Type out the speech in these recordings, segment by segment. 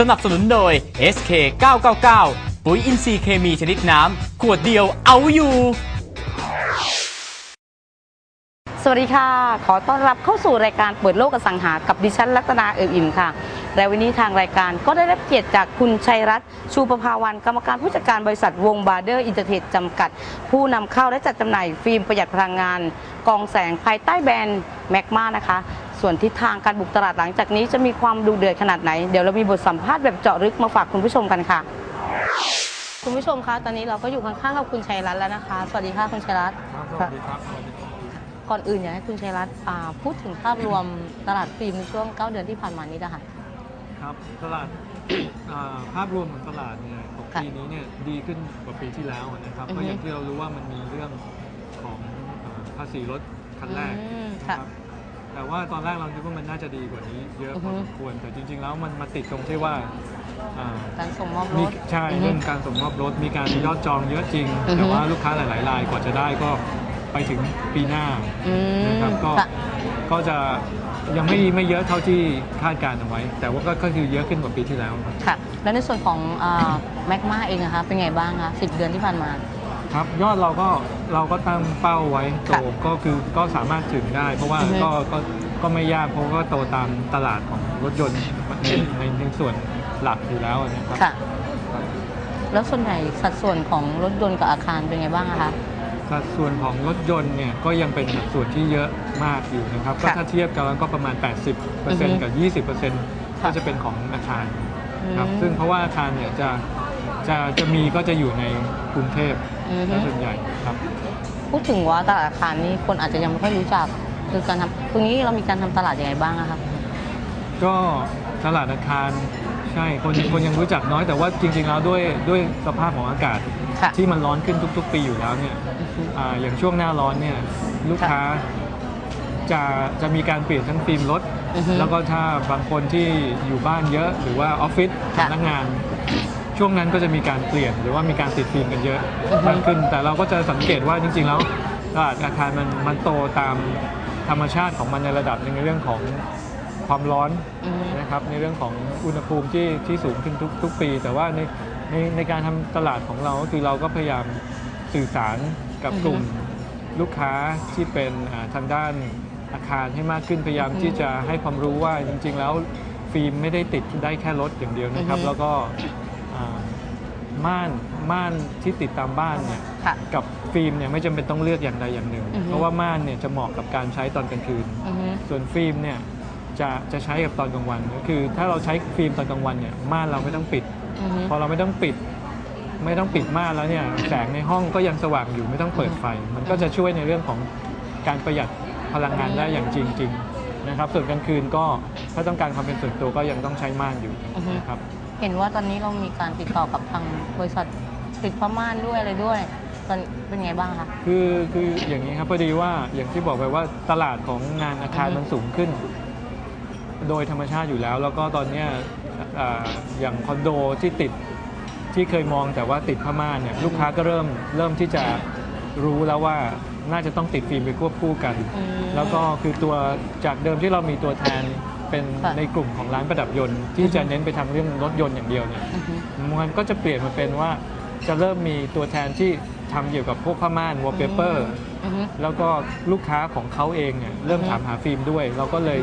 สนับสนุนโดย SK 999ปุ๋ยอินทรีย์เคมีชนิดน้ำ ขวดเดียวเอาอยู่ สวัสดีค่ะ ขอต้อนรับเข้าสู่รายการเปิดโลกอสังหา กับดิฉันรัตนาเอิบอิ่มค่ะ และวันนี้ทางรายการก็ได้รับเกียรติจากคุณชัยรัตน์ชูประภาวันกรรมการผู้จัดการบริษัทวงบาร์เดอร์อินเตอร์เทรดจำกัด ผู้นำเข้าและจัดจำหน่ายฟิล์มประหยัดพลังงาน กองแสงภายใต้แบรนด์แมกมานะคะ ส่วนทิศทางการบุกตลาดหลังจากนี้จะมีความดูเดือดขนาดไหน เดี๋ยวเรามีบทสัมภาษณ์แบบเจาะลึกมาฝากคุณผู้ชมกันค่ะ คุณผู้ชมคะตอนนี้เราก็อยู่ข้างๆกับคุณชัยรัตน์แล้วนะคะ สวัสดีค่ะคุณชัยรัตน์ครับสวัสดีครับก่อนอื่นอยากให้คุณชัยรัตน์อ่าพูดถึงภาพรวมตลาดฟิล์มในช่วง 9 เดือนที่ผ่านมานี้นะคะ ครับตลาด อ่าภาพรวมของตลาดเนี่ยของค่ะปีนี้เนี่ยดีขึ้นกว่าปีที่แล้วนะครับอือฮึก็อย่างที่เรารู้ว่ามันมีเรื่องของอ่าภาษีรถคันแรกอืมนะค่ะครับ แต่ว่าตอนแรกเราคิดว่ามันน่าจะดีกว่านี้ เยอะอือพฮึ อสมควรแต่จริง ๆ แล้วมันมาติดตรงที่ว่าอ่า การส่งมอบรมีถ ใช่อือฮึเรื่องการส่งมอบรถมีการยอดจองเยอะจริง อือฮึ แต่ว่าลูกค้าหลาย ๆ รายกว่าจะได้ก็ไปถึงปีหน้าอืมนะครับก็ค่ะ ก็จะยังไม่ไม่เยอะเท่าที่คาดการณ์เอาไว้ แต่ว่าก็ก็คือเยอะขึ้นกว่าปีที่แล้วครับค่ะ แล้วในส่วนของแมกมาเองนะคะเป็นไงบ้างคะ10เดือนที่ผ่านมา ครับยอดเราก็เราก็ตั้งเป้าไว้โตค่ะก็คือก็สามารถถึงได้ เพราะว่าอือฮึ ก็ก็ก็ไม่ยากเพราะก็โตตามตลาดของรถยนต์ในในในส่วนหลักอยู่แล้วนะครับค่ะ ครับแล้วส่วนใหญ่สัดส่วนของรถยนต์กับอาคารเป็นไงบ้างอะคะ สัดส่วนของรถยนต์เนี่ยก็ยังเป็นสัดส่วนที่เยอะมากอยู่นะครับก็ค่ะถ้าเทียบกันแล้วก็ประมาณ อือฮึ80%กับ 20%ก็จะเป็นของอาคารครับอืมซึ่งเพราะว่าอาคารเนี่ยจะจะจะมีก็จะอยู่ในกรุงเทพ อือฮึซะส่วนใหญ่ครับ พูดถึงว่าตลาดอาคารนี้คนอาจจะยังไม่ค่อยรู้จัก คือการทำตรงนี้เรามีการทำตลาดยังไงบ้างอะคะก็ตลาดอาคารใช่คนคนยังรู้จักน้อยแต่ว่าจริงๆแล้วด้วยด้วยสภาพของอากาศค่ะ ที่มันร้อนขึ้นทุก ๆ ปีอยู่แล้วเนี่ยอือฮึอาอย่างช่วงหน้าร้อนเนี่ยลูกค้าจะจะมีการเปลี่ยนทั้งฟิล์มรถ อือฮึแล้วก็ถ้าบางคนที่อยู่บ้านเยอะ หรือว่าออฟฟิศค่ะ พนักงาน ช่วงนั้นก็จะมีการเปลี่ยนหรือว่ามีการติดฟิล์มกันเยอะอือฮึมากขึ้น แต่เราก็จะสังเกตว่าจริง ๆ แล้วตลาดอาคารมันมันโตตามธรรมชาติของมันในระดับหนึ่งในเรื่องของความร้อนอือฮึนะครับในเรื่องของอุณหภูมิที่ที่สูงขึ้นทุกทุกปี แต่ว่าในในในการทำตลาดของเราก็คือเราก็พยายามสื่อสารกับอือฮึกลุ่มลูกค้าที่เป็นอ่าทางด้านอาคารให้มากขึ้นพยายามอือฮึที่จะให้ความรู้ว่าจริง ๆ แล้วฟิล์มไม่ได้ติดได้แค่รถอย่างเดียวนะครับอือฮึแล้วก็อ่า ม่านม่านที่ติดตามบ้านเนี่ยค่ะ กับฟิล์มเนี่ยไม่จำเป็นต้องเลือกอย่างใดอย่างหนึ่ง อือฮึ เพราะว่าม่านเนี่ยจะเหมาะกับการใช้ตอนกลางคืน อือฮึ ส่วนฟิล์มเนี่ยจะจะใช้กับตอนกลางวันก็คือ ถ้าเราใช้ฟิล์มตอนกลางวันเนี่ยม่านเราไม่ต้องปิด อือฮึ พอเราไม่ต้องปิด ไม่ต้องปิดม่านแล้วเนี่ยแสงในห้องก็ยังสว่างอยู่ไม่ต้องเปิดไฟ มันก็จะช่วยในเรื่องของการประหยัดพลังงานได้อย่างจริง ๆ นะครับ ส่วนกลางคืนก็ถ้าต้องการความเป็นส่วนตัวก็ยังต้องใช้ม่านอยู่อือฮึนะครับ เห็นว่าตอนนี้เรามีการติดต่อกับทางบริษัทติดพม่านด้วยอะไรด้วยตอนเป็นไงบ้างคะ คือคืออย่างนี้ครับพอดีว่าอย่างที่บอกไปว่าตลาดของงานอาคารอือฮึมันสูงขึ้น โดยธรรมชาติอยู่แล้ว แล้วก็ตอนเนี้ยอ่าอย่างคอนโดที่ติดที่เคยมองแต่ว่าติดผ้าม่านเนี่ยลูกค้าก็เริ่มเริ่มที่จะรู้แล้วว่าน่าจะต้องติดฟิล์มไปควบคู่กัน อืม แล้วก็คือตัวจากเดิมที่เรามีตัวแทน เป็นค่ะในกลุ่มของร้านประดับยนต์ที่จะเน้นไปทางเรื่องรถยนต์อย่างเดียวเนี่ยอือฮึ มันก็จะเปลี่ยนมาเป็นว่าจะเริ่มมีตัวแทนที่ทำเกี่ยวกับพวกผ้าม่านวอลเปเปอร์ อือฮึ แล้วก็ลูกค้าของเขาเองเนี่ยเริ่มอือฮึ ถามหาฟิล์มด้วย เราก็เลย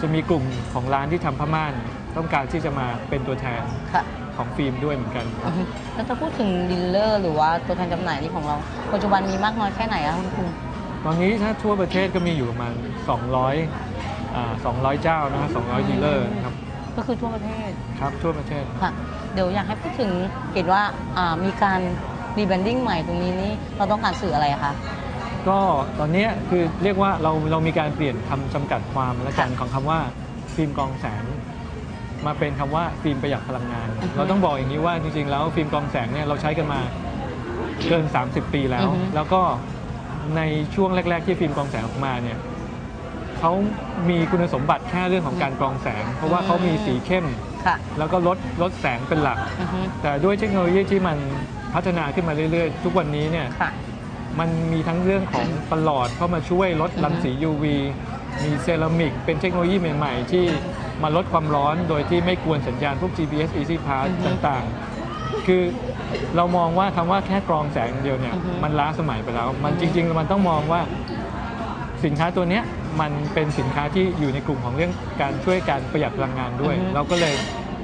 จะมีกลุ่มของร้านที่ทำผ้าม่าน ต้องการที่จะมาเป็นตัวแทนค่ะของฟิล์มด้วยเหมือนกันคอืรับ อฮึแล้วถ้าพูดถึงดีลเลอร์ หรือว่าตัวแทนจำหน่ายนี่ของเรา ปัจจุบันมีมากน้อยแค่ไหนอะคุณครู ตอนนี้ถ้าทั่วประเทศก็มีอยู่ประมาณ 200อ่า200 เจ้านะฮะ200ดีลเลอร์ครับก็คือทั่วประเทศครับทั่วประเทศ ค่ะ เดี๋ยวอยากให้พูดถึงเห็นว่าอ่ามีการรีแบรนดิ้งใหม่ตรงนี้นี่เราต้องการสื่ออะไรอะคะ ก็ตอนเนี้ยคือเรียกว่าเราเรามีการเปลี่ยนคำจำกัดความและกันค่ะของคำว่าฟิล์มกรองแสง มาเป็นคำว่าฟิล์มประหยัดพลังงาน อือฮึเราต้องบอกอย่างนี้ว่าจริงๆแล้วฟิล์มกรองแสงเนี่ยเราใช้กันมาเกิน 30 ปีแล้วอือฮึแล้วก็ในช่วงแรก ๆ ที่ฟิล์มกรองแสงออกมาเนี่ย เขามีคุณสมบัติแค่เรื่องของการกรองแสง เพราะว่าเขามีสีเข้ม ค่ะ แล้วก็ลดลดแสงเป็นหลัก อือฮึแต่ด้วยเทคโนโลยีที่มันพัฒนาขึ้นมาเรื่อยๆ ทุกวันนี้เนี่ยค่ะ มันมีทั้งเรื่องของประหลอดเข้ามาช่วยลดรังสี UV มีเซรามิกเป็นเทคโนโลยีใหม่ๆ ที่มาลดความร้อนโดยที่ไม่กวนสัญญาณพวก GPS Easy Pass อือฮึต่างๆ คือเรามองว่าคำว่าแค่กรองแสงอย่างเดียวเนี่ย อือฮึ มันล้าสมัยไปแล้ว มันอือจฮึริงๆ มันต้องมองว่าสินค้าตัวเนี้ย มันเป็นสินค้าที่อยู่ในกลุ่มของเรื่องการช่วยการประหยัดพลังงานด้วยเราก็เลย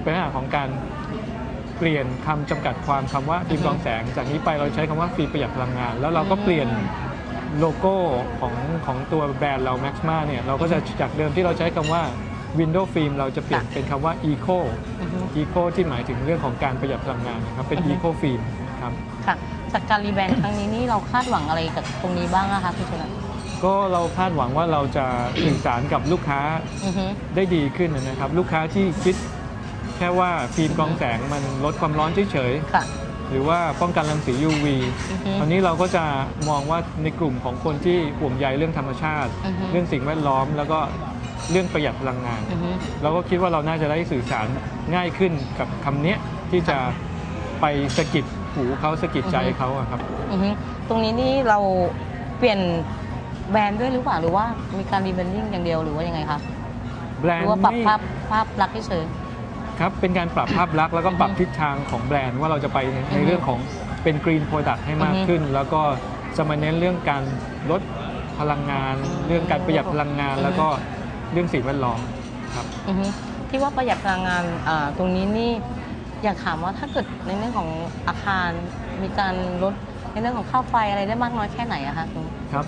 เป็นลักษณะของการเปลี่ยนคำจำกัดความคำว่าฟิล์มกรองแสง จากนี้ไปเราใช้คำว่าฟิล์มประหยัดพลังงาน แล้วเราก็เปลี่ยนโลโก้ของของตัวแบรนด์เรา Maxma เนี่ยเราก็จะจากเดิมที่เราใช้คำว่า Window Film เราจะเปลี่ยนเป็นคำว่า Eco อือฮึ Eco ที่หมายถึงเรื่องของการประหยัดพลังงานนะครับเป็น อือฮึ Eco Film ครับ ค่ะจากการรีแบรนด์ครั้งนี้นี่เราคาดหวังอะไรกับตรงนี้บ้างอะคะคุณชนะ ก็เราคาดหวังว่าเราจะสื่อสารกับลูกค้าอือฮึ ได้ดีขึ้นนะครับ ลูกค้าที่คิดแค่ว่าฟิล์มกรองแสงมันลดความร้อนเฉยค่ะ ๆหรือว่าป้องกันรังสี UV อือฮึคราวนี้เราก็จะมองว่าในกลุ่มของคนที่ห่วงใยเรื่องธรรมชาติ อือฮึ เรื่องสิ่งแวดล้อม แล้วก็เรื่องประหยัดพลังงาน อือฮึ เราก็คิดว่าเราน่าจะได้สื่อสารง่ายขึ้นกับคำเนี้ยที่จะไปสะกิดหูเขาสะกิดใจเขาอะครับ อือฮึตรงนี้นี่เราเปลี่ยน แบรนด์ด้วยหรือเปล่าหรือว่ามีการรีแบรนดิ้งอย่างเดียวหรือว่ายังไงคะแบรหนรือด์ว่าปรับไม่ภาพภาพลักษณ์เฉย ครับ เป็นการปรับภาพลักษณ์แล้วก็ปรับอือฮึทิศทางของแบรนด์ว่าเราจะไปในอือฮึในเรื่องของเป็นกรีนโปรดักต์ให้มากอือฮึขึ้น แล้วก็จะมาเน้นเรื่องการลดพลังงานอืมเรื่องการประหยัดพลังงาน อือฮึ แล้วก็เรื่องสิ่งแวดล้อมครับอือฮึที่ว่าประหยัดพลังงานอ่าตรงนี้นี่อยากถามว่าถ้าเกิดในเรื่องของอาคารมีการลดในเรื่องของค่าไฟอะไรได้มากน้อยแค่ไหนอะคะตรง ครับ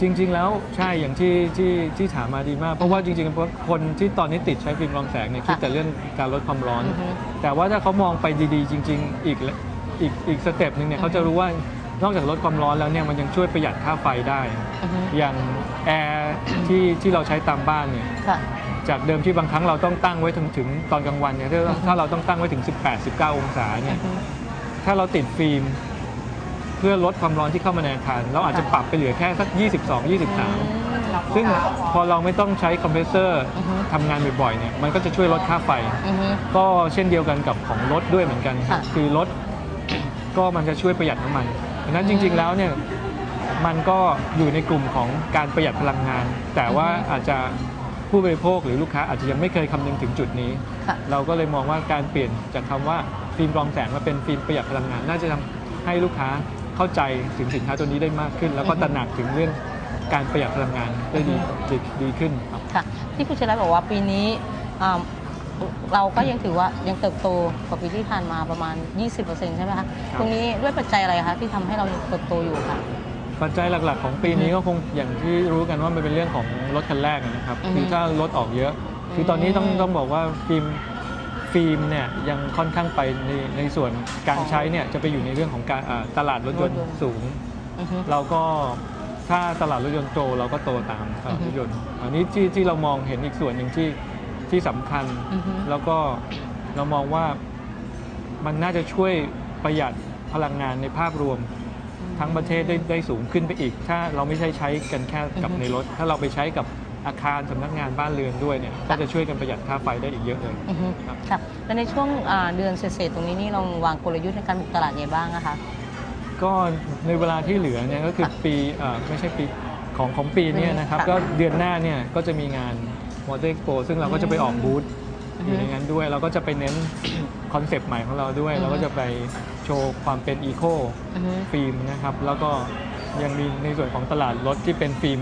จริง ๆ แล้วใช่อย่างที่ที่ที่ถามมาดีมาก เพราะว่าจริงๆเพราะคนที่ตอนนี้ติดใช้ฟิล์มกรองแสงเนี่ยคิดแต่เรื่องการลดความร้อน อือฮึแต่ว่าถ้าเขามองไปดีๆ จริง ๆ อีกละอีกอีกสเต็ปหนึ่งเนี่ยอือฮึเขาจะรู้ว่านอกจากลดความร้อนแล้วเนี่ยมันยังช่วยประหยัดค่าไฟได้ อือฮึ อย่างแอร์ที่ที่เราใช้ตามบ้านเนี่ย ค่ะ จากเดิมที่บางครั้งเราต้องตั้งไว้ถึงถึงตอนกลางวันเนี่ยถ้าอือฮึถ้าเราต้องตั้งไว้ถึง 18-19 องศาเนี่อืยอฮึถ้าเราติดฟิล์ม เพื่อลดความร้อนที่เข้ามาในอาคารเราอาจจะปรับไปเหลือแค่สัก 22-23 ซึ่งพอเราไม่ต้องใช้คอมเพรสเซอร์อือฮึทำงานบ่อยๆเนี่ยมันก็จะช่วยลดค่าไฟอือฮึก็เช่นเดียวกันกับของรถด้วยเหมือนกันครับค่ะคือรถก็มันจะช่วยประหยัดน้ำมันดังนั้นจริง ๆแล้วเนี่ยมันก็อยู่ในกลุ่มของการประหยัดพลังงาน แต่ว่าอาจจะผู้บริโภคหรือลูกค้าอาจจะยังไม่เคยคำนึงถึงจุดนี้ค่ะเราก็เลยมองว่าการเปลี่ยนจากคำว่าฟิล์มกรองแสงมาเป็นฟิล์มประหยัดพลังงาน น่าจะทำให้ลูกค้า เข้าใจถึงสินค้าตัวนี้ได้มากขึ้น แล้วก็อือฮึตระหนักถึงเรื่องการประหยัดพลังงานได้ดีอือฮึดีดีขึ้นครับ ค่ะที่คุณชนะบอกว่าปีนี้อ่าเราก็ยังถือว่ายังเติบโตกว่าปีที่ผ่านมาประมาณ 20%ใช่ไหมคะตรงนี้ด้วยปัจจัยอะไรคะที่ทำให้เรายังเติบโตอยู่ค่ะ ปัจจัยหลักๆ ของปีนี้ก็คงอย่างที่รู้กันว่ามันเป็นเรื่องของรถคันแรกนะครับอือฮึคือถ้ารถออกเยอะ คือตอนนี้ต้องอืมต้องบอกว่าฟิล์ม ฟิล์มเนี่ยยังค่อนข้างไปในในส่วนการใช้เนี่ยจะไปอยู่ในเรื่องของการอ่าตลาดรถยนต์รถยนต์ สูง อือฮึ เราก็ถ้าตลาดรถยนต์โตเราก็โตตามตลาดอืรอถฮึยนต์ อันนี้ที่ที่เรามองเห็นอีกส่วนหนึ่งที่ที่สำคัญ อือฮึ แล้วก็เรามองว่ามันน่าจะช่วยประหยัดพลังงานในภาพรวม ทั้งประเทศได้ได้สูงขึ้นไปอีก ถ้าเราไม่ใช่ใช้กันแค่กับอือฮึในรถ ถ้าเราไปใช้กับ อาคารสำนักงานบ้านเรือนด้วยเนี่ยก็จะช่วยกันประหยัดค่าไฟได้อีกเยอะเลยอือฮึครับค่ะและในช่วงอ่าเดือนเศษๆตรงนี้นี่เราวางกลยุทธ์ในการบุกตลาดยังไงบ้างอะคะ ก็ในเวลาที่เหลือเนี่ยก็คือค่ะปีเอ่อไม่ใช่ปีของของปีเนี้นะครับ ค่ะก็เดือนหน้าเนี่ยก็จะมีงาน Water Expo ซึ่งเราก็จะไปออกบูธอืออฮึยู่ในนั้นด้วย เราก็จะไปเน้น คอนเซปต์ใหม่ของเราด้วย อือฮึ เราก็จะไปโชว์ความเป็นอีโคอือฮึ ฟิล์มนะครับ แล้วก็ยังมีในส่วนของตลาดรถที่เป็นฟิล์ม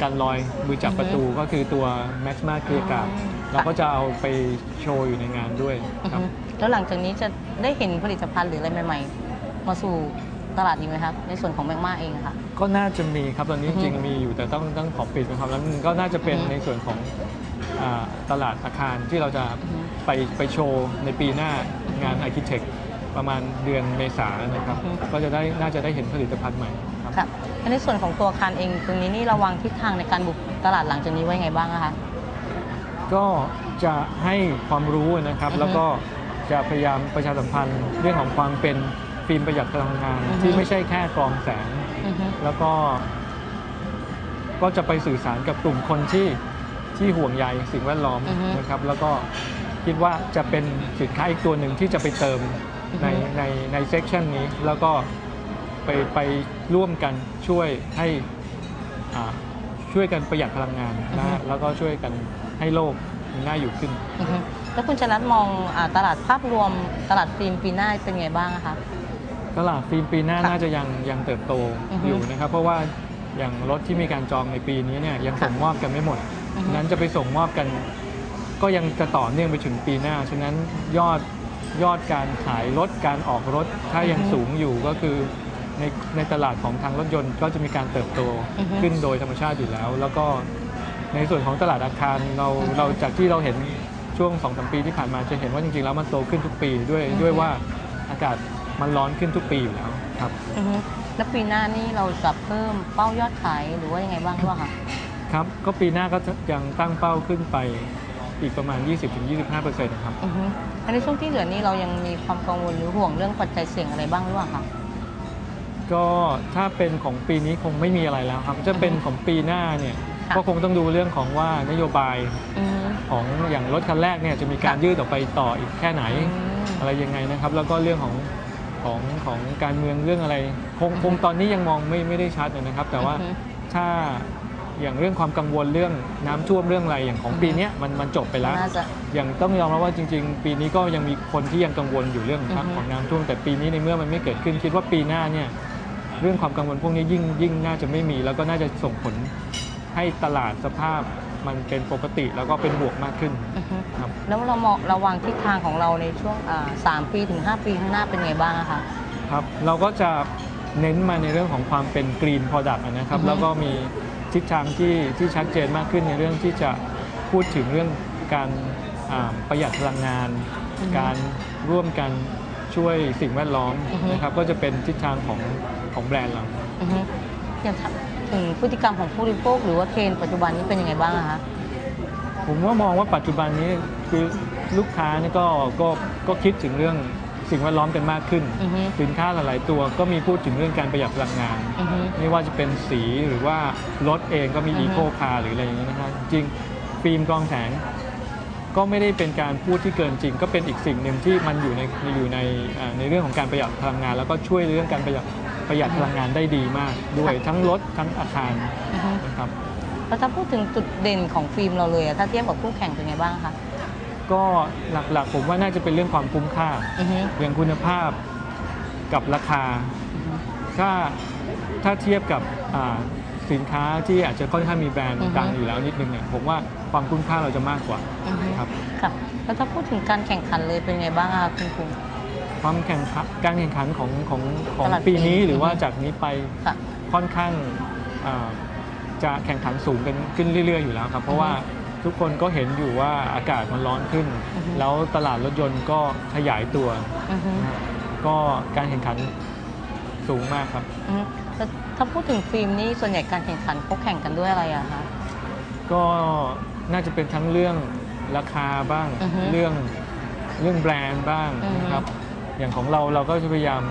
กันรอยมือจับอือฮึประตูก็คือตัว Maxma เคลียร์กาอืมเราก็จะเอาไปโชว์อยู่ในงานด้วยอือครับฮึแล้วหลังจากนี้จะได้เห็นผลิตภัณฑ์หรืออะไรใหม่ ๆ มาสู่ตลาดอีกไหมครับ ในส่วนของแมกมาเองอะค่ะ ก็น่าจะมีครับตอนนี้อืจอฮึริงๆมีอยู่แต่ต้องต้องขอปิดเป็นความลับนิดนึงก็น่าจะเป็นอือฮึในส่วนของอ่าตลาดอาคารที่เราจะอือฮึไปไปโชว์ในปีหน้างาน Architect ประมาณเดือนเมษายนนะครับอือฮึก็จะได้น่าจะได้เห็นผลิตภัณฑ์ใหม่ครับค่ะและ ในส่วนของตัวอาคารเองตรงนี้นี่เราวางทิศทางในการบุกตลาดหลังจากนี้ไว้ไงบ้างอะคะ ก็จะให้ความรู้นะครับ อือฮึแล้วก็จะพยายามประชาสัมพันธ์เรื่องของความเป็นฟิล์มประหยัดพลังงาน อือฮึ ที่ไม่ใช่แค่กรองแสง อือฮึ แล้วก็ ก็จะไปสื่อสารกับกลุ่มคนที่ที่ห่วงใยสิ่งแวดล้อมอือฮึนะครับ แล้วก็คิดว่าจะเป็นสินค้าอีกตัวหนึ่งที่จะไปเติมอือฮึในในในเซกชันนี้ แล้วก็ ไปไปร่วมกันช่วยให้อ่าช่วยกันประหยัดพลังงานนะฮะแล้วก็ช่วยกันให้โลกมันน่าอยู่ขึ้นอือฮึแล้วคุณชรัตน์มองอาตลาดภาพรวมตลาดฟิล์มปีหน้าเป็นไงบ้างอะคะตลาดฟิล์มปีหน้าค่ะน่าจะยังยังเติบโตอือฮึอยู่นะครับ เพราะว่าอย่างรถที่มีการจองในปีนี้เนี่ยยังส่งมอบกันไม่หมดอือฮึฉะนั้นจะไปส่งมอบกัน ก็ยังจะต่อเนื่องไปถึงปีหน้า ฉะนั้นยอดยอดการขายรถการออกรถถ้ายังสูงอยู่ก็คือ ในในตลาดของทางรถยนต์ก็จะมีการเติบโตอือฮึ ขึ้นโดยธรรมชาติอยู่แล้ว แล้วก็ในส่วนของตลาดอาคารเราอือฮึเราจากที่เราเห็นช่วง2อสปีที่ผ่านมาจะเห็นว่าจริงๆแล้วมันโตขึ้นทุกปีด้วยอือฮึด้วยว่าอากาศมันร้อนขึ้นทุกปีอยู่แล้วครับ อือฮึแล้วปีหน้านี่เราจะเพิ่มเป้ายอดขายหรือว่ายังไงบ้างหรือเปล่าคะ ครับ ก็ปีหน้าก็จะยังตั้งเป้าขึ้นไปอีกประมาณ 20-25%ครับ อือฮึแล้วในช่วงที่เหลือนี่เรายังมีความกังวลหรือห่วงเรื่องปัจจัยเสี่ยงอะไรบ้างหรือเปล่าคะ ก็ถ้าเป็นของปีนี้คงไม่มีอะไรแล้วครับ จะเป็นของปีหน้าเนี่ยค่ะ ก็คงต้องดูเรื่องของว่านโยบายอือฮึของอย่างรถคันแรกเนี่ยจะมีการค่ะยืดออกไปต่ออีกแค่ไหนอืมอะไรยังไงนะครับ แล้วก็เรื่องของของของการเมืองเรื่องอะไรคงอือฮึคงตอนนี้ยังมองไม่ไม่ได้ชัดนะครับ แต่ว่าอือฮึ ถ้าอย่างเรื่องความกังวลเรื่องน้ำท่วมเรื่องอะไรอย่างของปีเนี้ยมันมันจบไปแล้ว น่าจะ อย่างต้องยอมรับว่าจริง ๆ ปีนี้ก็ยังมีคนที่ยังกังวลอยู่เรื่องอือฮึ ของน้ำท่วมแต่ปีนี้ในเมื่อมันไม่เกิดขึ้นคิดว่าปีหน้าเนี่ย เรื่องความกังวลพวกนี้ยิ่งยิ่งน่าจะไม่มี แล้วก็น่าจะส่งผลให้ตลาดสภาพมันเป็นปกติแล้วก็เป็นบวกมากขึ้นอือฮึครับแล้วเรามองระวางทิศทางของเราในช่วงอ่าสามปีถึง 5 ปีข้างหน้าเป็นไงบ้างอะคะครับเราก็จะเน้นมาในเรื่องของความเป็นกรีน Product นะครับอือฮึแล้วก็มีทิศทางที่ที่ชัดเจนมากขึ้นในเรื่องที่จะพูดถึงเรื่องการอ่าประหยัดพลังงาน การร่วมกันช่วยสิ่งแวดล้อมอือฮึนะครับ ก็จะเป็นทิศทางของ ของแบรนด์เรา อือฮึอย่างถ้าถึงพฤติกรรมของผู้บริโภคหรือว่าเทรนด์ปัจจุบันนี้เป็นยังไงบ้างอะคะ ผมว่ามองว่าปัจจุบันนี้คือลูกค้านี่ก็ก็ก็คิดถึงเรื่องสิ่งแวดล้อมกันมากขึ้น อือฮึ สินค้าหลาย ๆ ตัวก็มีพูดถึงเรื่องการประหยัดพลังงาน อือฮึ ไม่ว่าจะเป็นสีหรือว่ารถเองก็มีอือฮึ อีโคคาร์หรืออะไรอย่างนี้นะครับจริงฟิล์มกรองแสง ก็ไม่ได้เป็นการพูดที่เกินจริง ก็เป็นอีกสิ่งหนึ่งที่มันอยู่ในอยู่ในอ่าในเรื่องของการประหยัดพลังงาน แล้วก็ช่วยเรื่องการประหยัด ประหยัดพลังงานได้ดีมากด้วยทั้งรถทั้งอาคารอือฮึนะครับ แล้วถ้าพูดถึงจุดเด่นของฟิล์มเราเลยอะถ้าเทียบกับคู่แข่งเป็นไงบ้างคะก็หลักๆ ผมว่าน่าจะเป็นเรื่องความคุ้มค่า อือฮึเรื่องคุณภาพกับราคา อือฮึ ถ้าถ้าเทียบกับอ่าสินค้าที่อาจจะค่อนข้างมีแบรนด์อือฮึ ดังอยู่แล้วนิดนึงเนี่ยผมว่าความคุ้มค่าเราจะมากกว่าอือฮึครับ ค่ะแล้วถ้าพูดถึงการแข่งขันเลยเป็นไงบ้างอะคุณครู ความแข่งขันการแข่งขันของของของตลาดปีนี้ปีหรือว่าอือฮึจากนี้ไปค่ะค่อนข้างอ่าจะแข่งขันสูงกันขึ้นเรื่อย ๆ อยู่แล้วครับ เพราะว่าทุกคนก็เห็นอยู่ว่าอากาศมันร้อนขึ้น อือฮึ แล้วตลาดรถยนต์ก็ขยายตัว อือฮึนะฮะก็การแข่งขันสูงมากครับ อือฮึแล้วถ้าพูดถึงฟิล์มนี่ส่วนใหญ่การแข่งขันเขาแข่งกันด้วยอะไรอะคะ ก็น่าจะเป็นทั้งเรื่องราคาบ้าง อือฮึเรื่องเรื่องแบรนด์บ้างอือฮึนะครับ อ ย่างของเราเราก็จะพยายาม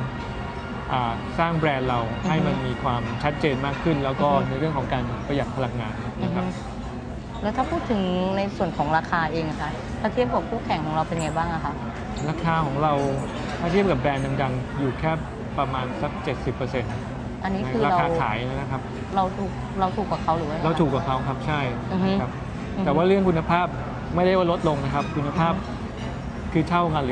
อ่าสร้างแบรนด์เราอือฮึให้มันมีความชัดเจนมากขึ้น แล้วก็อือฮึในเรื่องของการประหยัดพลังงานอือนะคฮึรับแล้วถ้าพูดถึงในส่วนของราคาเองอะคะถ้าเทียบกับคู่แข่งของเราเป็นไงบ้างอะคะราคาของเราถ้าเทียบกับแบรนด์ดังๆ อยู่แค่ประมาณสัก 70%นะอันนี้คือราเราคาขายนะครับ เราถูกเราถูกกว่าเขาหรือว่าเราถูกกว่าเขาครับใช่อือฮึครับอือฮึแต่ว่าเรื่องคุณภาพไม่ได้ว่าลดลงนะครับ คุณภาพอือฮึคือเท่ากัน